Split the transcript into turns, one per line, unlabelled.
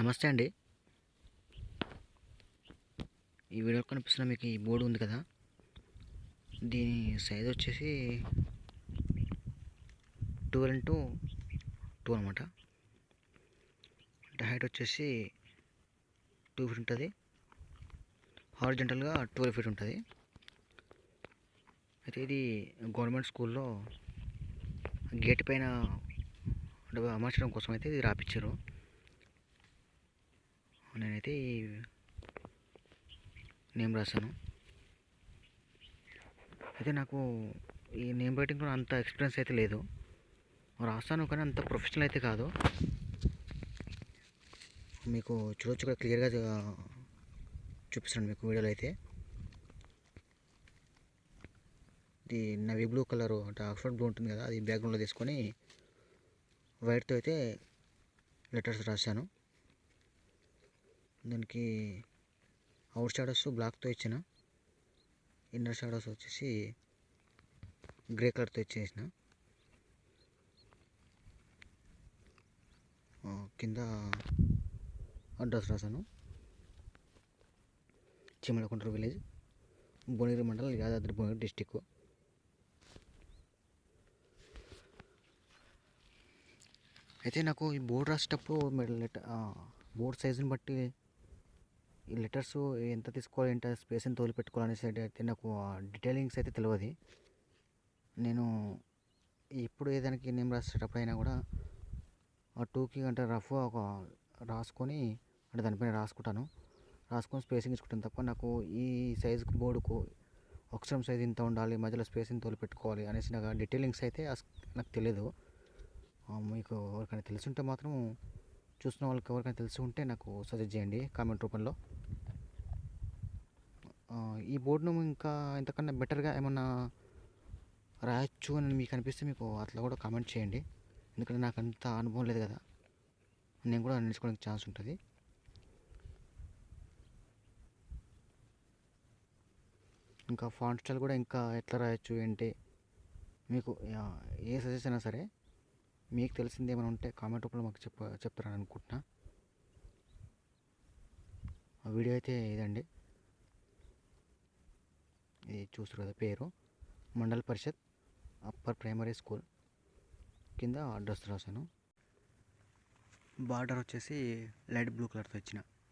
నమస్తే అండి. ఈ వీడియో కనిపిస్తున్న మీకు ఈ బోర్డు ఉంది కదా? దీని సైజ్ వచ్చేసి ట్వెల్వ్ ఇంటూ టూ అనమాట అంటే హైట్ వచ్చేసి టూ ఫీట్ ఉంటుంది. హారిజెంటల్గా ట్వెల్వ్ ఫీట్ ఉంటుంది. అయితే ఇది గవర్నమెంట్ స్కూల్లో గేట్ పైన అంటే అమర్చడం కోసం అయితే ఇది రాపిచ్చారు. నేనైతే నేమ్ రాశాను. అయితే నాకు ఈ నేమ్ రైటింగ్లో అంత ఎక్స్పీరియన్స్ అయితే లేదు. రాస్తాను కానీ అంత ప్రొఫెషనల్ అయితే కాదు. మీకు చూడొచ్చు కూడా క్లియర్గా చూపిస్తాను మీకు వీడియోలో అయితే. ఇది నవీ బ్లూ కలర్ అంటే ఆక్స్ఫర్డ్ బ్లూ ఉంటుంది కదా అది బ్యాక్గ్రౌండ్లో తీసుకొని వైట్తో అయితే లెటర్స్ రాశాను. దానికి అవుట్ షాడోస్ బ్లాక్తో ఇచ్చిన ఇన్నర్ షాడోస్ వచ్చేసి గ్రే కలర్తో ఇచ్చేసిన. కింద అడ్రస్ రాశాను. చిమలకుంట్ర విలేజ్ భువనగిరి మండలం యాదాద్రి భువనగిరి డిస్టిక్ అయితే నాకు ఈ బోర్డు రాసేటప్పుడు మీరు బోర్డు సైజుని బట్టి ఈ లెటర్స్ ఎంత తీసుకోవాలి ఎంత స్పేస్ ఎంత వదిలిపెట్టుకోవాలనేసి అయితే నాకు డీటెయిలింగ్స్ అయితే తెలియదు నేను ఇప్పుడు ఏదానికి నేమ్ రాసేటప్పుడు అయినా కూడా ఆ టూకి అంటే రఫ్ ఒక రాసుకొని అంటే దానిపైన రాసుకుంటాను. రాసుకొని స్పేసింగ్ ఇచ్చుకుంటాను తప్ప నాకు ఈ సైజుకు బోర్డుకు అక్షరం సైజ్ ఇంత ఉండాలి మధ్యలో స్పేస్ ఇంత వదిలిపెట్టుకోవాలి అనేసి నాకు డీటెయిలింగ్స్ అయితే నాకు తెలియదు మీకు ఎవరికైనా తెలిసి ఉంటే మాత్రం చూసిన వాళ్ళకి ఎవరికైనా తెలిసి ఉంటే నాకు సజెస్ట్ చేయండి కామెంట్ రూపంలో. ఈ బోర్డును ఇంకా ఇంతకన్నా బెటర్గా ఏమన్నా రాయొచ్చు అని మీకు అనిపిస్తే మీకు అట్లా కూడా కామెంట్ చేయండి. ఎందుకంటే నాకు అంత అనుభవం లేదు కదా. నేను కూడా నేర్చుకోవడానికి ఛాన్స్ ఉంటుంది. ఇంకా ఫాంట్ స్టైల్ కూడా ఇంకా ఎట్లా రాయొచ్చు ఏంటి? మీకు ఏ సజెషన్ అయినా సరే మీకు తెలిసింది ఏమైనా ఉంటే కామెంట్ రూపంలో మాకు చెప్ప చెప్తారని అనుకుంటున్నా. ఆ వీడియో అయితే ఇదండి. ఇది చూస్తారు కదా పేరు. Mandal Parishad upper primary school కింద అడ్రస్ రాశాను. బార్డర్ వచ్చేసి లైట్ బ్లూ కలర్తో ఇచ్చిన.